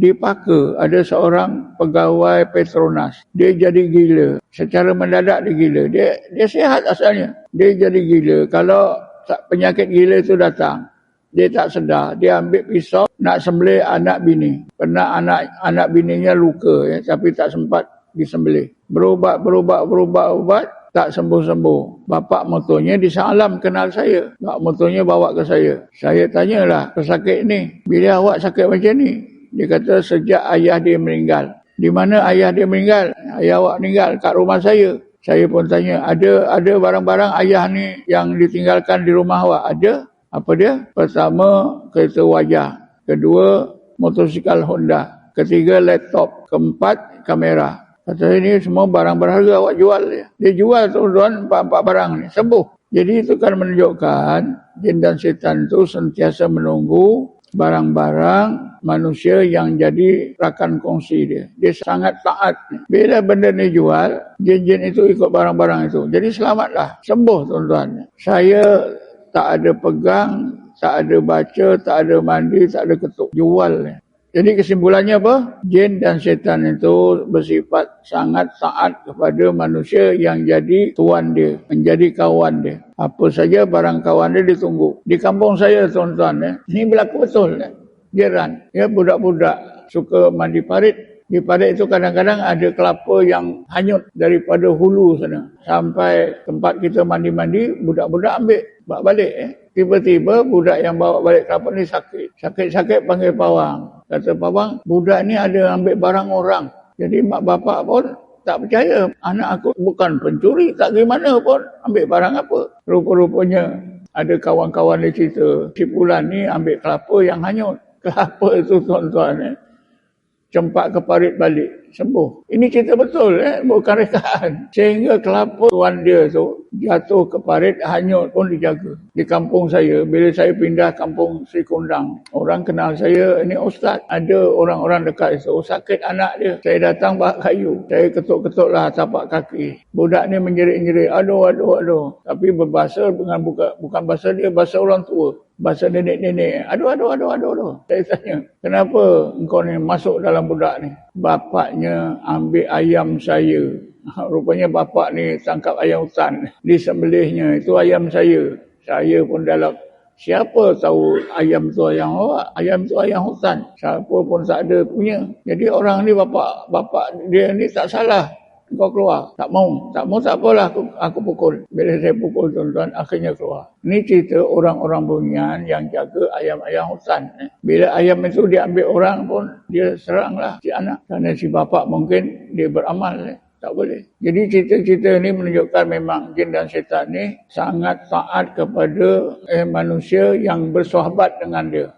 Dipaka ada seorang pegawai Petronas. Dia jadi gila. Secara mendadak dia gila. Dia dia sihat asalnya. Dia jadi gila. Kalau penyakit gila itu datang, dia tak sedar. Dia ambil pisau nak sembelih anak bini. Pernah anak anak bininya luka ya, tapi tak sempat disembelih. Berubat, berubat, berubat, ubat tak sembuh-sembuh. Bapak motonya di Salam kenal saya. Bapak motonya bawa ke saya. Saya tanyalah pesakit ni. Bila awak sakit macam ni? Dia kata sejak ayah dia meninggal. Di mana ayah dia meninggal? Ayah awak meninggal kat rumah saya. Saya pun tanya, ada ada barang-barang ayah ni yang ditinggalkan di rumah awak? Ada? Apa dia? Pertama, kereta wajah. Kedua, motosikal Honda. Ketiga, laptop. Keempat, kamera. Kata ini semua barang berharga awak jual. Dia, dia jual tuan-tuan empat-empat barang ni. Sembuh. Jadi itu kan menunjukkan jin dan setan itu sentiasa menunggu barang-barang manusia yang jadi rakan kongsi dia. Dia sangat taat. Bila benda ni jual, jin-jin itu ikut barang-barang itu. Jadi selamatlah. Sembuh tuan-tuan. Saya tak ada pegang, tak ada baca, tak ada mandi, tak ada ketuk. Jual. Jadi kesimpulannya apa? Jin dan setan itu bersifat sangat taat kepada manusia yang jadi tuan dia, menjadi kawan dia. Apa saja barang kawan dia ditunggu. Di kampung saya tuan-tuan ya, ini berlaku betul ya. Jiran, ya budak-budak suka mandi parit. Di parit itu kadang-kadang ada kelapa yang hanyut daripada hulu sana. Sampai tempat kita mandi-mandi, budak-budak ambil, bawa balik. Eh. Tiba-tiba budak yang bawa balik kelapa ni sakit. Sakit-sakit panggil pawang. Kata pawang, budak ni ada ambil barang orang. Jadi mak bapak pun tak percaya. Anak aku bukan pencuri, tak gimana pun ambil barang apa. Rupa-rupanya ada kawan-kawan dia cerita, si Pulan ni ambil kelapa yang hanyut. Kelapa itu tuan-tuan. Eh cempak ke parit balik sembuh ini cerita betul eh bukan rekaan sehingga kelapa tuan dia tu jatuh ke parit hanyut pun dijaga di kampung saya bila saya pindah kampung Sri Kundang orang kenal saya ini ustaz ada orang-orang dekat itu sakit anak dia saya datang bawa kayu saya ketuk-ketuk lah tapak kaki budak ni menjerit-jerit aduh aduh aduh tapi berbahasa dengan bukan, bukan bahasa dia bahasa orang tua bahasa nenek-nenek. Aduh, aduh, aduh, aduh, aduh. Saya tanya, kenapa engkau ni masuk dalam budak ni? Bapaknya ambil ayam saya. Rupanya bapak ni tangkap ayam hutan. Di sembelihnya, itu ayam saya. Saya pun dalam, siapa tahu ayam tu ayam awak? Ayam tu ayam hutan. Siapa pun tak ada punya. Jadi orang ni bapak bapak dia ni tak salah kau keluar. Tak mau. Tak mau tak apalah aku, aku pukul. Bila saya pukul tuan-tuan, akhirnya keluar. Ini cerita orang-orang bunyian yang jaga ayam-ayam hutan. Bila ayam itu diambil orang pun, dia seranglah si anak. Kerana si bapak mungkin dia beramal. Tak boleh. Jadi cerita-cerita ini menunjukkan memang jin dan syaitan ini sangat taat kepada eh, manusia yang bersahabat dengan dia.